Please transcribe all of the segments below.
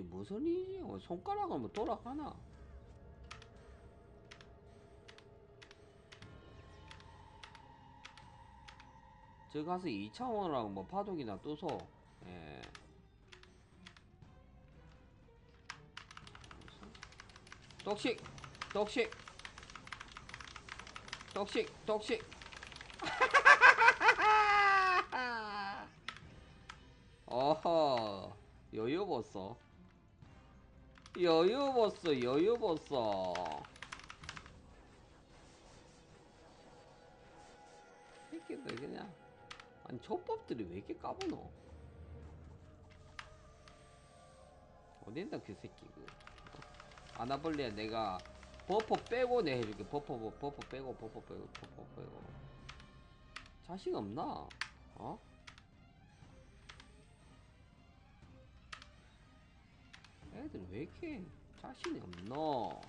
일이지 무슨 일이지? 뭐 손가락을 뭐 돌아가나? 저 가서 2차원이랑 뭐 파독이나 떠서 예. 똑식 똑식 똑식 똑식 어허 여유 봤어 여유 봤어 여유 봤어 새끼들 그냥. 아니 족밥들이 왜 이렇게 까부노? 어딘다 그 새끼 그. 아나벌레야 내가 버퍼 빼고 내 해줄게. 버퍼 버- 버퍼 빼고 버퍼 빼고 버퍼 빼고. 자식 없나? 어? 왜 이렇게 자신이 없노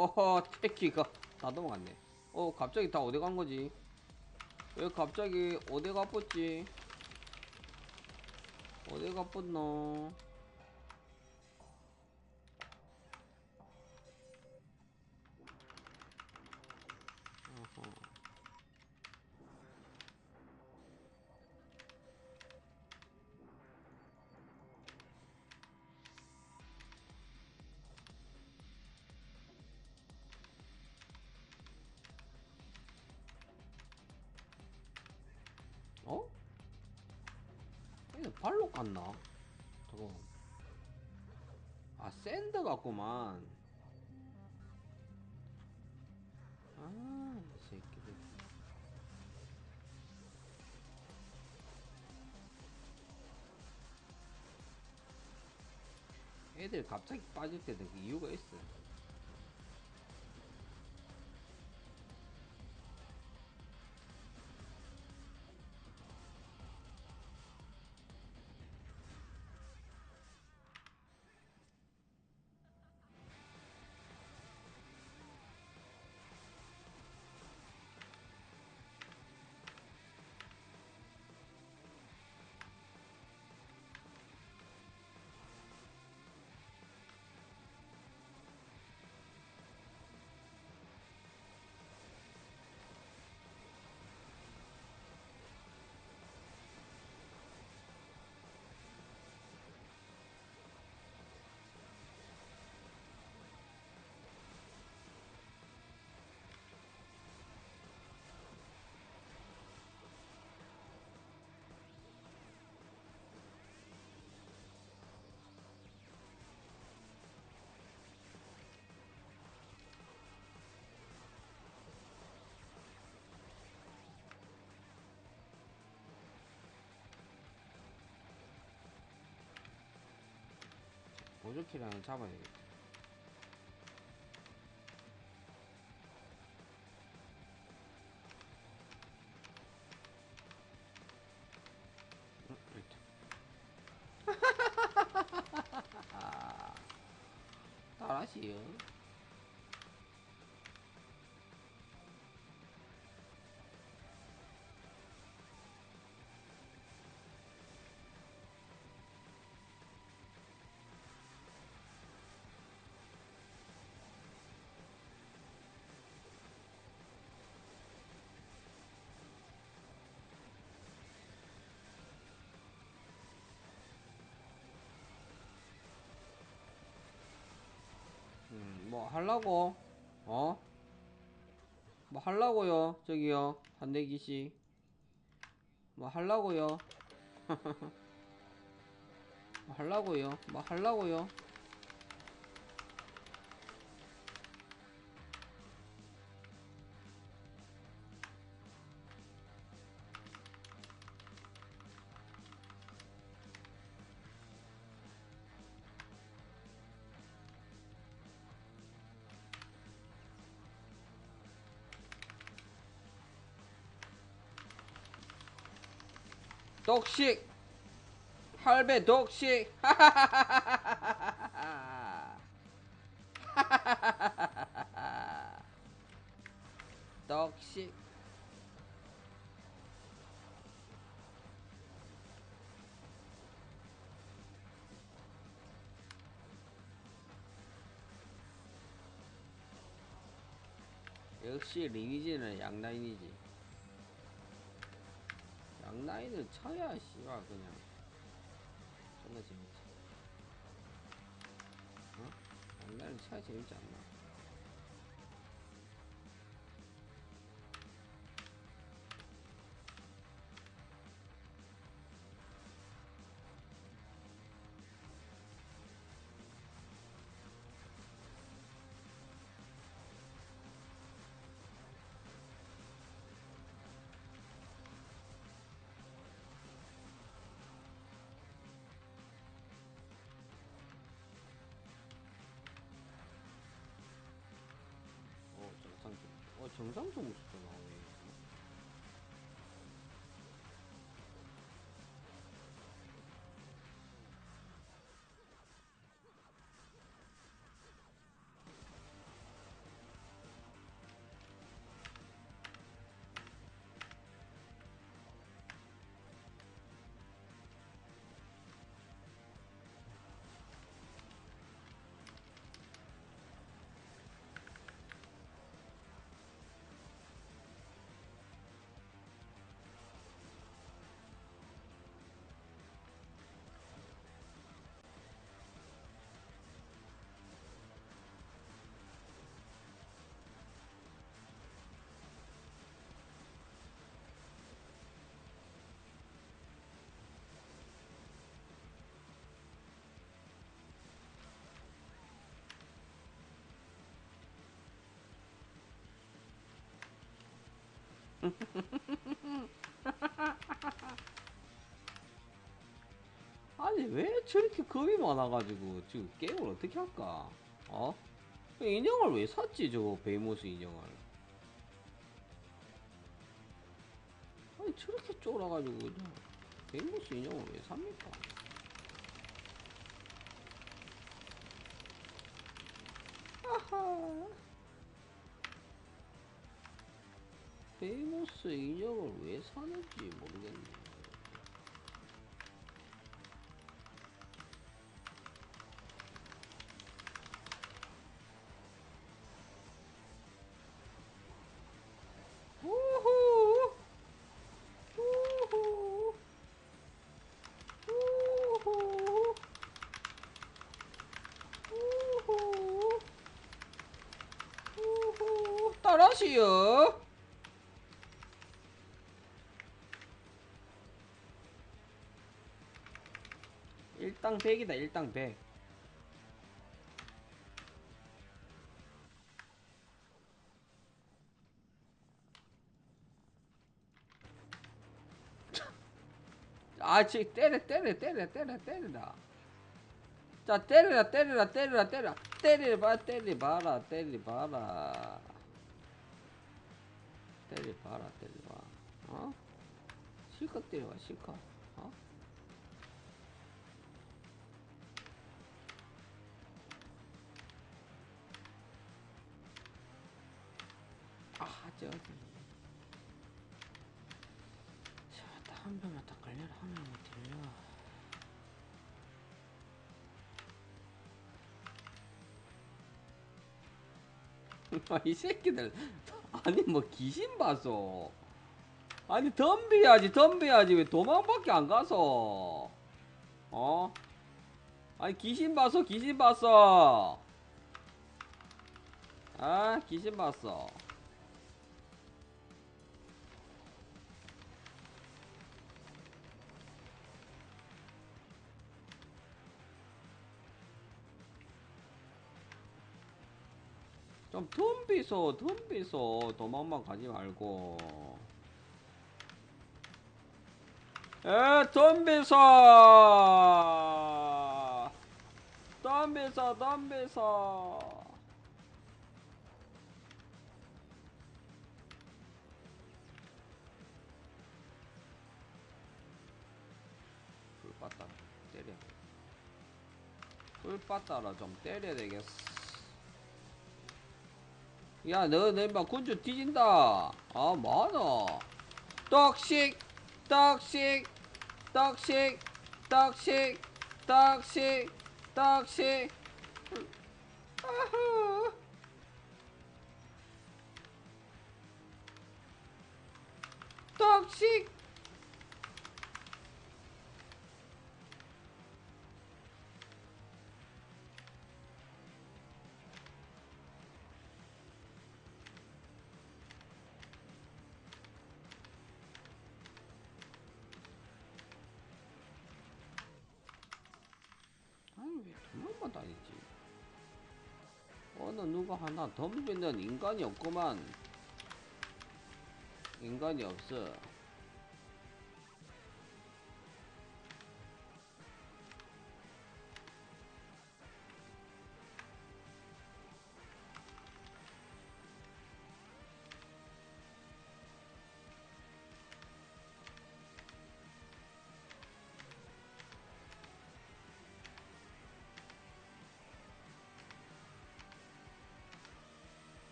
어허 테키가 다 넘어갔네. 어 갑자기 다 어디 간 거지? 왜 갑자기 어디 가뻗지? 어디 가뻗노 발로 깠나? 저거 아 샌드 같구만. 아이 새끼들. 애들 갑자기 빠질 때도 그 이유가 있어 보조키라는 잡아야겠다 음, 그렇다. 따라시요. 할라고? 어? 뭐 할라고요? 저기요. 한대기 씨. 뭐 할라고요? 뭐 할라고요? 뭐 할라고요? 독식. 할배 독식. 독식. 역시 리니지는 양라인이지. 양 라인을 쳐야 씨발 그냥. 존나 재밌지. 어? 양라인 쳐야 재밌지 않나 좀, 어 정상 아니 왜 저렇게 겁이 많아가지고 지금 게임을 어떻게 할까? 어? 그 인형을 왜 샀지 저거 베이모스 인형을? 아니 저렇게 쫄아가지고 그냥 베이모스 인형을 왜 삽니까? 아하 베이모스 인형을 왜 사는지 모르겠네. 따라시요 일당 100이다 일당 100 아, 지 때려, 때려, 때려, 때려, 때려라. 자, 때려라, 때려라, 때려라, 때려. 때려봐, 때려봐라, 때려봐라. 때려봐라, 때려봐. 어? 실컷 때려봐, 실컷. 어? 아, 저기. 자, 한 번만 딱 걸려라 하면 들려. 아, 이 새끼들 아니 뭐 귀신 봤어. 아니 덤벼야지 덤벼야지 왜 도망밖에 안 가서 어? 아니 귀신 봤어 귀신 봤어 아 귀신 봤어 좀 덤비서 덤비서 도망만 가지 말고. 에 덤비서 덤비서 덤비서 빠따 때려. 꿀 빠따라 좀 때려야 되겠어 야 너너 인마 군주 뒤진다. 아 뭐하노? 떡식 떡식 떡식 떡식 떡식 떡식. 아후 왜 도망만 다니지. 어느 누가 하나 덤비는 인간이 없구만. 인간이 없어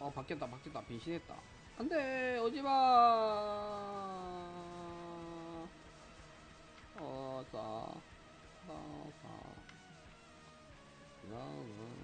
어, 어 바뀌었다 바뀌었다. 변신했다. 안돼 오지마. 어자. 나가 나가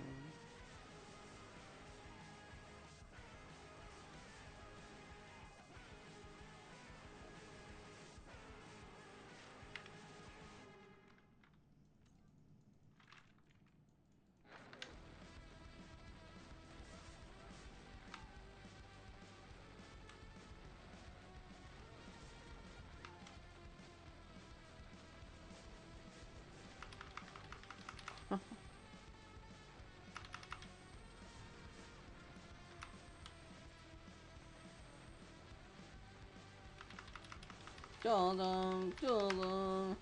짜잔 짜잔.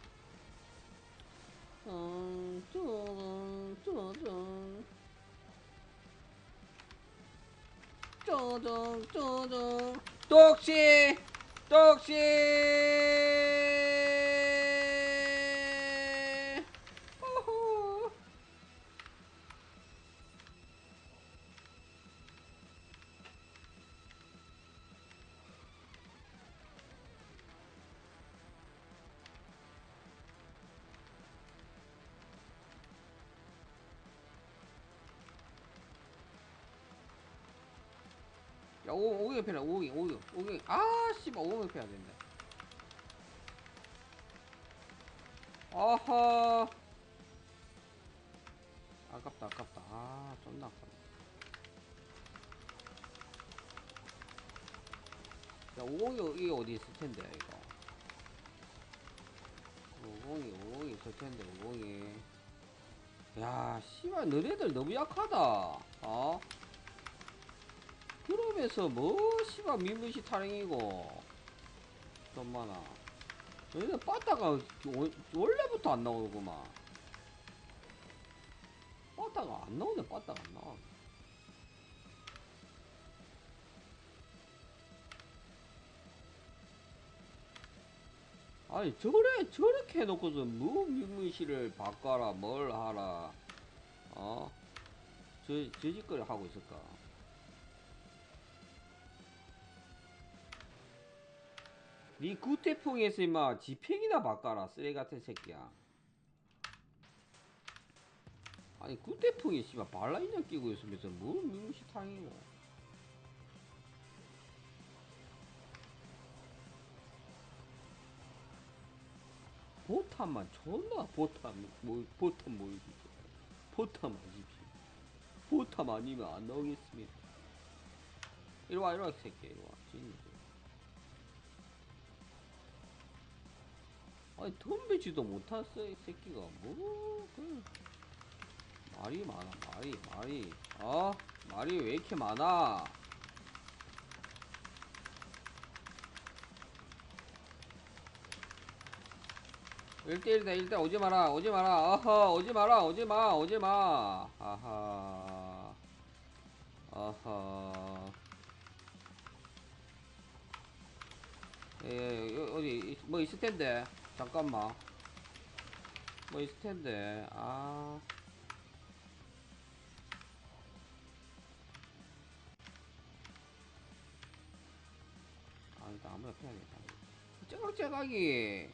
짠 짜잔 짜잔. 짜잔 짜잔. 똑시 똑시 오, 오경 패라, 오경, 오경, 오경. 아, 씨발, 오경 패야 된다. 아하. 아깝다, 아깝다. 아, 존나 아깝다. 야, 오공이, 어디 있을 텐데, 이거. 오공이, 오공이 있을 텐데, 오공이. 야, 씨발, 너네들 너무 약하다. 어? 그러면서 뭐 씨발 민무시 타령이고. 돈 많아. 너희들 빠따가 원- 원래부터 안 나오구만. 빠따가 안 나오네. 빠따가 안 나와. 아니 저래 저렇게 해놓고서 뭐 민무시를 바꿔라 뭘 하라. 어? 저, 저 짓거리 하고 있을까 니 구태풍에서 임마 지팽이나 바꿔라 쓰레기 같은 새끼야. 아니 구태풍이 씨발 발라인형 끼고 있으면서 뭐 민무시 탕이고 보탄만 존나 보탄 뭐 보탄 모이기 보탄 마십시오 보탄 아니면 안 나오겠습니다. 이리와 이리와 이 새끼. 이리와 진짜 아니 덤비지도 못했어 이 새끼가. 뭐 그. 말이 많아 말이 말이. 어? 말이 왜 이렇게 많아? 일대일다일대. 오지 마라 오지 마라. 어허 오지 마라 오지 마 오지 마. 아하. 아하 예, 여- 어디 있- 뭐 있을 텐데 잠깐만 뭐 있을 텐데 아 아, 일단 아무나 패야겠다. 째각째각이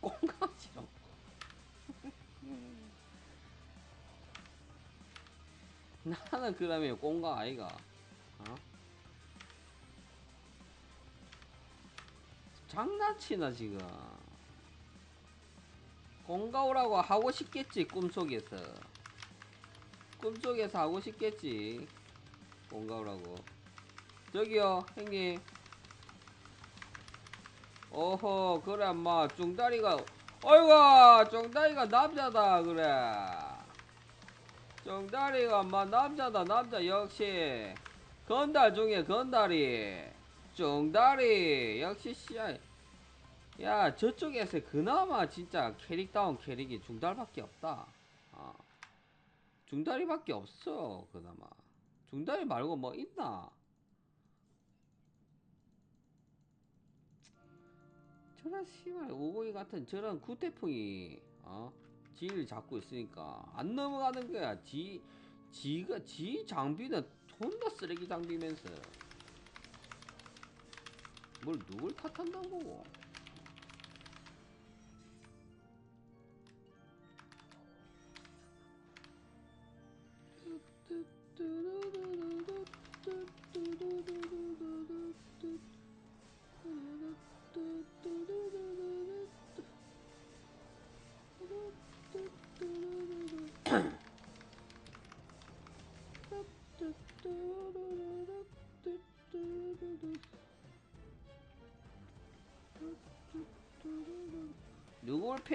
꽁강지로. 나는 그러면 꽁강 아이가. 어? 장난치나 지금. 꽁가오라고 하고 싶겠지 꿈속에서. 꿈속에서 하고 싶겠지. 꽁가오라고. 저기요 형님. 어허 그래 엄마 중다리가 어이구 중다리가 남자다 그래 중다리가 엄마 남자다 남자 역시 건달 중에 건달이 중다리 역시 씨야 야 저쪽에서 그나마 진짜 캐릭다운 캐릭이 중달밖에 없다. 어. 중다리밖에 없어 그나마. 중다리 말고 뭐 있나? 저런 씨발 오고이 같은 저런 구태풍이 어? 지를 잡고 있으니까 안 넘어가는 거야. 지 지가 지 장비는 존나 쓰레기 장비면서. 뭘 누굴 탓한다고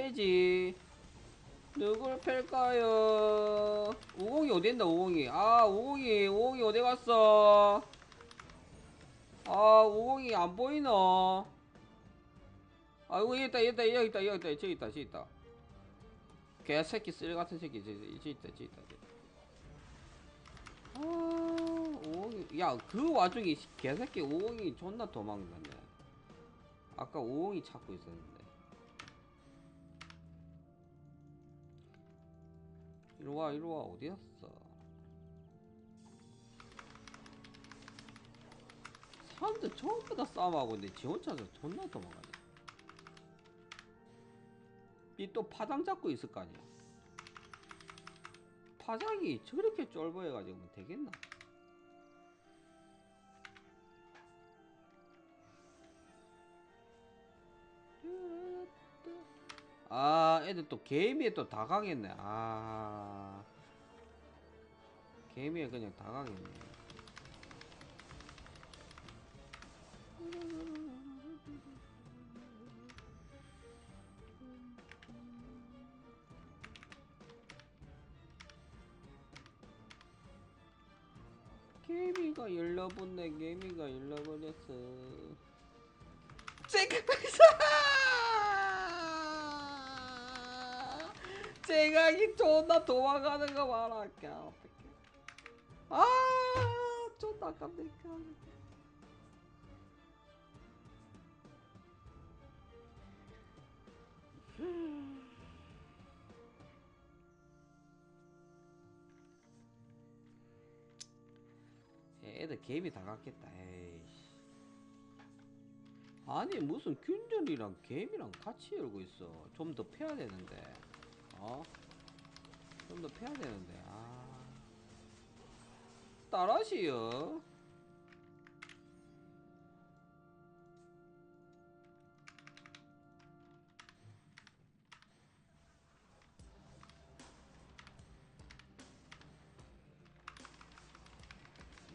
보고 누굴 팰까요? 우공이 어디 있나 우공이? 아 우공이 우공이 어디 갔어? 아 우공이 안 보이노? 아 여기 있다 여기 있다 여기 있다 여기 있다 저기 있다 저기 있다 개새끼 쓰레 같은 새끼 저기 저기 있다 저기 있다 저기 있다. 아 우공이 야그 와중에 씨, 개새끼 우공이 존나 도망갔네 아까 우공이 찾고 있었는데 이리와 이리와. 어디였어? 사람들 전부 다 싸움하고 있는데 지 혼자서 존나 도망가네. 이 또 파장 잡고 있을 거 아니야. 파장이 저렇게 쫄보해가지고 뭐 되겠나 아 애들 또 개미에 또 다 가겠네. 아. 개미에 그냥 다 가겠네. 개미가 열러붙네. 개미가 열러버렸어. 제가 제각이 존나 도망가는 거 봐라. 까 어떡해. 아 존나 아깝네 까 애들 개미 다 갔겠다 에이씨 아니 무슨 균전이랑 개미랑 같이 열고 있어. 좀 더 패야 되는데 어? 좀 더 패야 되는데. 아. 따라하시요.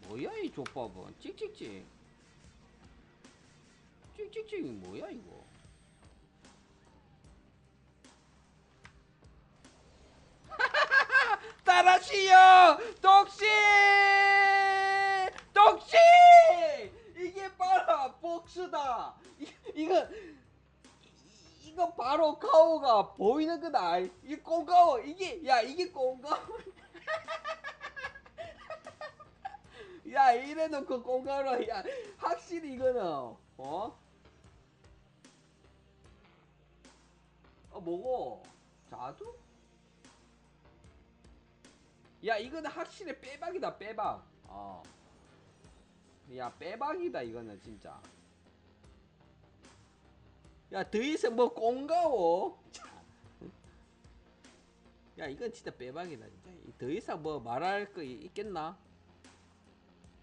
뭐야 이 족밥은? 찍찍찍. 찍찍찍이 뭐야 이거? 이거 바로 가오가 보이는 거다 이 꽁가오 이게 야 이게 꽁가오 야 이래놓고 꽁가로 야 확실히 이거는 어? 어 뭐고 자두? 야 이거는 확실히 빼박이다 빼박 어. 야 빼박이다 이거는 진짜 야 더 이상 뭐 꽁가오 참. 야 이건 진짜 빼박이다 진짜 더 이상 뭐 말할 거 있겠나